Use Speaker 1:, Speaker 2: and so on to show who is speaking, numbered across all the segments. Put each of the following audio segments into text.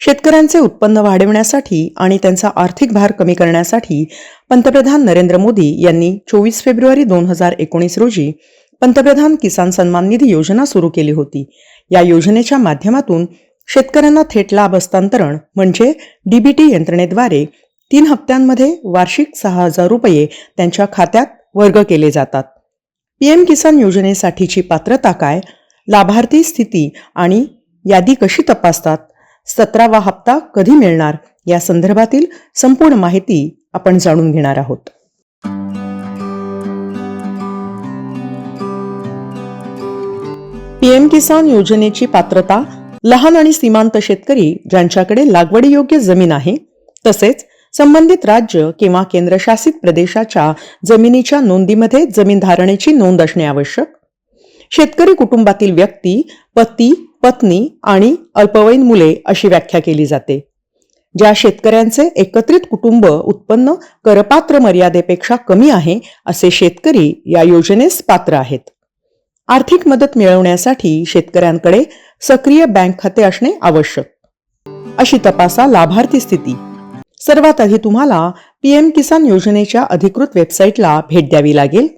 Speaker 1: शेतकऱ्यांचे उत्पन्न वाढवण्यासाठी आणि त्यांचा आर्थिक भार कमी करण्यासाठी पंतप्रधान नरेंद्र मोदी यांनी चोवीस फेब्रुवारी दोन हजार एकोणीस रोजी पंतप्रधान किसान सन्मान निधी योजना सुरू केली होती. या योजनेच्या माध्यमातून शेतकऱ्यांना थेट लाभ हस्तांतरण म्हणजे डीबीटी यंत्रणेद्वारे तीन हप्त्यांमध्ये वार्षिक सहा हजार रुपये त्यांच्या खात्यात वर्ग केले जातात. पीएम किसान योजनेसाठीची पात्रता काय लाभार्थी स्थिती आणि यादी कशी तपासतात? सतरावा हप्ता कधी मिळणार? या संदर्भातील संपूर्ण माहिती आपण जाणून घेणार आहोत. पीएम किसान योजनेची पात्रता लहान आणि सीमांत शेतकरी ज्यांच्याकडे लागवडीयोग्य जमीन आहे तसेच संबंधित राज्य किंवा केंद्रशासित प्रदेशाच्या जमिनीच्या नोंदीमध्ये जमीन धारणेची नोंद असणे आवश्यक शेतकरी कुटुंबातील व्यक्ती पती पत्नी आणि अल्पवयीन मुले अशी व्याख्या केली जाते ज्या शेतकऱ्यांचे एकत्रित कुटुंब उत्पन्न करपात्र मर्यादेपेक्षा कमी आहे असे शेतकरी या योजनेस पात्र आहेत. आर्थिक मदत मिळवण्यासाठी शेतकऱ्यांकडे सक्रिय बँक खाते असणे आवश्यक. अशी तपासा लाभार्थी स्थिती. सर्वात आधी तुम्हाला पीएम किसान योजनेच्या अधिकृत वेबसाईटला भेट द्यावी लागेल.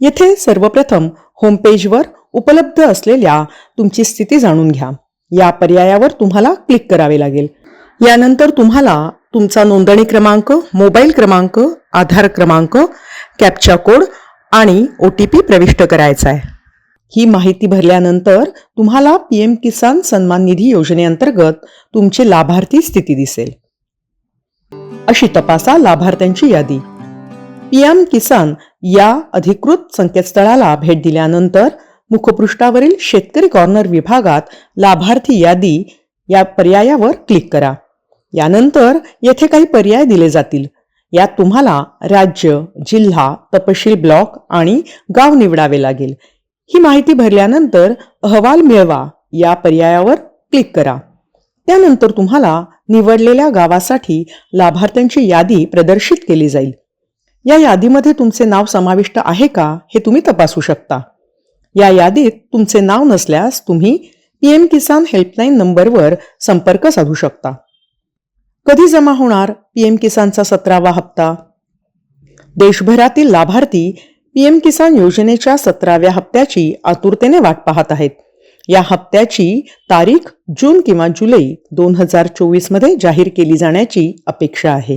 Speaker 1: येथे सर्वप्रथम होमपेजवर उपलब्ध असलेल्या तुमची स्थिती जाणून घ्या. या पर्यायावर तुम्हाला क्लिक करावे लागेल. यानंतर तुम्हाला तुमचा नोंदणी क्रमांक मोबाईल क्रमांक आधार क्रमांक कॅप्चा कोड आणि ओ टी पी प्रविष्ट करायचा आहे. ही माहिती भरल्यानंतर तुम्हाला पीएम किसान सन्मान निधी योजनेअंतर्गत तुमची लाभार्थी स्थिती दिसेल. अशी तपासा लाभार्थ्यांची यादी. पीएम किसान या अधिकृत संकेतस्थळाला भेट दिल्यानंतर मुखपृष्ठावरील शेतकरी कॉर्नर विभागात लाभार्थी यादी या पर्यायावर क्लिक करा. यानंतर येथे काही पर्याय दिले जातील. यात तुम्हाला राज्य जिल्हा तपशील ब्लॉक आणि गाव निवडावे लागेल. ही माहिती भरल्यानंतर अहवाल मिळवा. या पर्यायावर क्लिक करा. त्यानंतर तुम्हाला निवडलेल्या गावासाठी लाभार्थ्यांची यादी प्रदर्शित केली जाईल. या यादीमध्ये तुमचे नाव समाविष्ट आहे का हे तुम्ही तपासू शकता. या यादीत तुमचे नाव नसल्यास तुम्ही पीएम किसान हेल्पलाईन नंबरवर संपर्क साधू शकता. कधी जमा होणार पीएम किसानचा सतरावा हप्ता? देशभरातील लाभार्थी पीएम किसान योजनेच्या सतराव्या हप्त्याची आतुरतेने वाट पाहत आहेत. या हप्त्याची तारीख जून किंवा जुलै दोन हजार चोवीसमध्ये जाहीर केली जाण्याची अपेक्षा आहे.